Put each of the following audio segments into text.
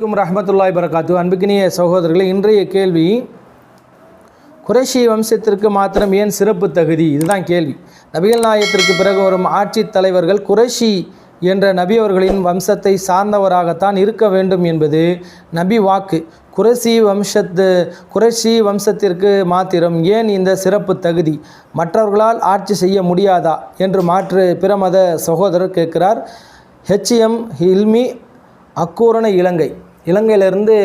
அலைக்கும் ரஹமத்துல்லாய் பரகாத்து அன்புக்கினிய சகோதரர்களே இன்றைய கேள்வி குறைஷி வம்சத்திற்கு மாத்திரம் ஏன் சிறப்பு தகுதி? இதுதான் கேள்வி. நபிகள் நாயகத்திற்கு பிறகு வரும் ஆட்சி தலைவர்கள் குறைஷி என்ற நபி அவர்களின் வம்சத்தை சார்ந்தவராகத்தான் இருக்க வேண்டும் என்பது நபி வாக்கு. குறைசி வம்சத்து குறைஷி வம்சத்திற்கு மாத்திரம் ஏன் இந்த சிறப்பு தகுதி? மற்றவர்களால் ஆட்சி செய்ய முடியாதா? என்று மாற்று பிரமத சகோதரர் கேட்கிறார். H M Hilmi Akurana Ilangai. இலங்கையிலேருந்து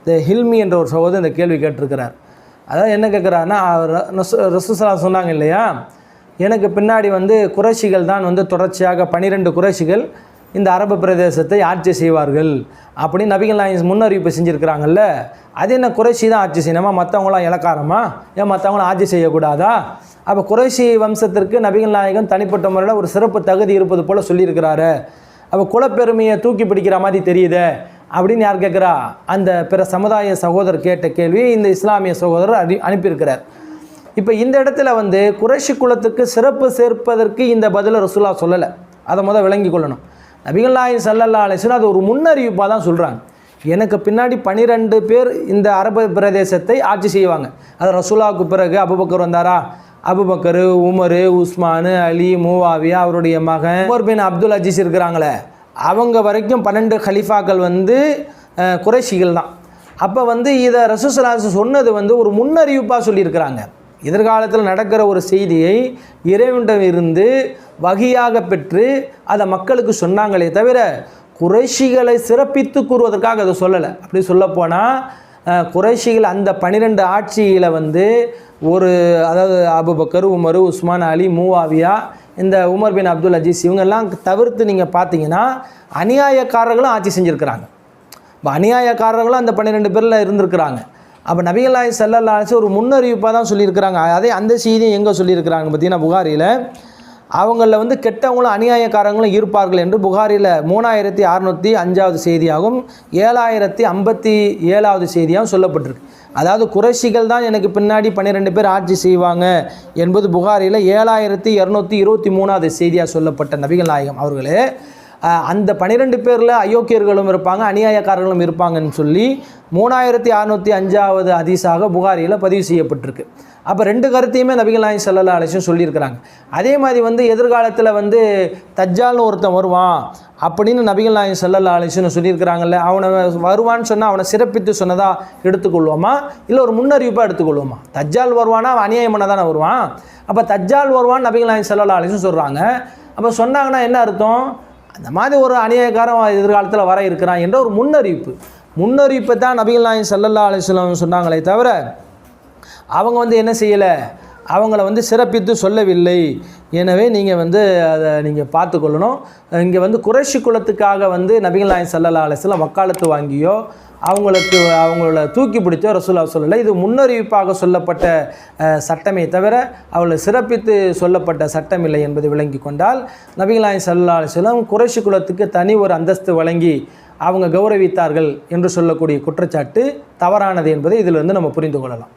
இந்த ஹில்மி என்ற ஒரு சகோதரர் இந்த கேள்வி கேட்டிருக்கிறார். அதாவது என்ன கேட்குறாருன்னா ரசூசலா சொன்னாங்க இல்லையா? எனக்கு பின்னாடி வந்து குறைஷிகள் தான் வந்து தொடர்ச்சியாக பன்னிரெண்டு குறைஷிகள் இந்த அரபு பிரதேசத்தை ஆட்சி செய்வார்கள் அப்படின்னு நபிகள் நாயகம் முன்னறிவிப்பு செஞ்சுருக்கிறாங்கல்ல. அது என்ன குறைஷி தான் ஆட்சி செய்யணுமா? மற்றவங்களாம் இலக்காரமா? ஏன் மற்றவங்களாம் ஆட்சி செய்யக்கூடாதா? அப்போ குறைஷி வம்சத்திற்கு நபிகள் நாயகம் தனிப்பட்ட முறையில் ஒரு சிறப்பு தகுதி இருப்பது போல் சொல்லியிருக்கிறாரு. அப்போ குலப்பெருமையை தூக்கி பிடிக்கிற மாதிரி தெரியுதே. அப்படின்னு யார் கேட்குறா? அந்த பிற சமுதாய சகோதரர் கேட்ட கேள்வி இந்த இஸ்லாமிய சகோதரர் அனு அனுப்பியிருக்கிறார். இப்போ இந்த இடத்துல வந்து குறைஷி குலத்துக்கு சிறப்பு சேர்ப்பதற்கு இந்த பதிலை ரசூலா சொல்லலை. அதை முதல் விளங்கி கொள்ளணும். நபிகள் நாயின் சல்லல்லா அலிஸ்லாம் அது ஒரு முன்னறிவிப்பாக தான் சொல்கிறாங்க எனக்கு பின்னாடி பனிரெண்டு பேர் இந்த அரபு பிரதேசத்தை ஆட்சி செய்வாங்க. அது ரசூலாவுக்கு பிறகு அபுபக்கர் வந்தாரா? Abubakar Umar Usman Ali Muawiya அவருடைய மகன் உமர் பின் அப்துல் அஜீஸ் இருக்கிறாங்களே. அவங்க வரைக்கும் பன்னெண்டு ஹலீஃபாக்கள் வந்து குறைஷிகள் தான். அப்போ வந்து இதை ரசூசலாசு சொன்னது வந்து ஒரு முன்னறிவிப்பாக சொல்லியிருக்கிறாங்க. எதிர்காலத்தில் நடக்கிற ஒரு செய்தியை இறைவனிடம் இருந்து வகையாக பெற்று அதை மக்களுக்கு சொன்னாங்களே தவிர குறைஷிகளை சிறப்பித்து கூறுவதற்காக அதை சொல்லலை. அப்படி சொல்லப்போனால் குறைஷிகள் அந்த பனிரெண்டு ஆட்சியில் வந்து ஒரு அதாவது Abubakar Umar Usman Ali Muawiya இந்த உமர் பின் அப்துல் அஜீஸ் இவங்கெல்லாம் தவிர்த்து நீங்கள் பார்த்தீங்கன்னா அநியாயக்காரர்களும் ஆட்சி செஞ்சுருக்கிறாங்க. இப்போ அநியாயக்காரர்களும் அந்த பன்னிரெண்டு பேரில் இருந்திருக்கிறாங்க. அப்போ நபிகள்லாய் செல்லல்லாச்சு ஒரு முன்னறிவிப்பாக தான் சொல்லியிருக்கிறாங்க. அதே அந்த செய்தியும் எங்கே சொல்லியிருக்கிறாங்க பார்த்தீங்கன்னா புகாரியில் அவங்களில் வந்து கெட்டவங்களும் அநியாயக்காரங்களும் இருப்பார்கள் என்று புகாரில் மூணாயிரத்தி அறநூற்றி அஞ்சாவது செய்தியாகவும் ஏழாயிரத்தி ஐம்பத்தி ஏழாவது செய்தியாகவும் சொல்லப்பட்டிருக்கு. அதாவது குறைஷிகள் தான் எனக்கு பின்னாடி பன்னிரெண்டு பேர் ஆட்சி செய்வாங்க என்பது புகாரில் ஏழாயிரத்தி இரநூத்தி இருபத்தி மூணாவது செய்தியாக சொல்லப்பட்ட நபிகள் நாயகம் அவர்களே. அந்த பன்னிரெண்டு பேரில் அயோக்கியர்களும் இருப்பாங்க அநியாயக்காரர்களும் இருப்பாங்கன்னு சொல்லி மூணாயிரத்தி அறநூற்றி அஞ்சாவது அதிசாக புகாரியில் பதிவு செய்யப்பட்டிருக்கு. அப்போ ரெண்டு கருத்தையுமே நபிகள் நாயகம் சல்லல்லா அலிசும் சொல்லியிருக்கிறாங்க. அதே மாதிரி வந்து எதிர்காலத்தில் வந்து தஜ்ஜால்னு ஒருத்தன் வருவான் அப்படின்னு நபிகள் நாயகம் சல்லல்லா அலிசுன்னு சொல்லியிருக்கிறாங்கல்ல அவனை வருவான்னு சொன்னால் அவனை சிறப்பித்து சொன்னதாக எடுத்துக்கொள்வோமா? இல்லை ஒரு முன்னறிவிப்பாக எடுத்துக்கொள்வோமா? தஜ்ஜால் வருவானா? அவன் அநியாயம் பண்ண தானே வருவான்? அப்போ தஜ்ஜால் வருவான் நபிகள் நாயகம் சல்லல்லா அலிசும் சொல்கிறாங்க அப்போ சொன்னாங்கன்னா என்ன அர்த்தம்? அந்த மாதிரி ஒரு அநியாயக்காரன் எதிர்காலத்தில் வர இருக்கிறான் என்ற ஒரு முன்னறிவிப்பு. முன்னறிவிப்பை தான் நபிகள் நாயன் சல்லல்லா அலிஸ்லாம் சொன்னாங்களே தவிர அவங்க வந்து என்ன செய்யலை? அவங்கள வந்து சிறப்பித்து சொல்லவில்லை. எனவே நீங்கள் வந்து அதை நீங்கள் பார்த்துக்கொள்ளணும். இங்கே வந்து குறைஷி குலத்துக்காக வந்து நபிகள் நாயகம் சல்லல்லா அலிஸ்லாம் வக்காலத்து வாங்கியோ அவங்களுக்கு அவங்கள தூக்கி பிடிச்சோ ரசூலா சொல்லலை இது முன்னறிவிப்பாக சொல்லப்பட்ட சட்டமே தவிர அவளை சிறப்பித்து சொல்லப்பட்ட சட்டம் இல்லை என்பதை விளங்கி கொண்டால் நபிகள் சல்லா சல்லல்லா அலிஸ்லாம் குறைஷி குலத்துக்கு தனி ஒரு அந்தஸ்து வழங்கி அவங்க கௌரவித்தார்கள் என்று சொல்லக்கூடிய குற்றச்சாட்டு தவறானது என்பதை இதிலிருந்து நம்ம புரிந்து கொள்ளலாம்.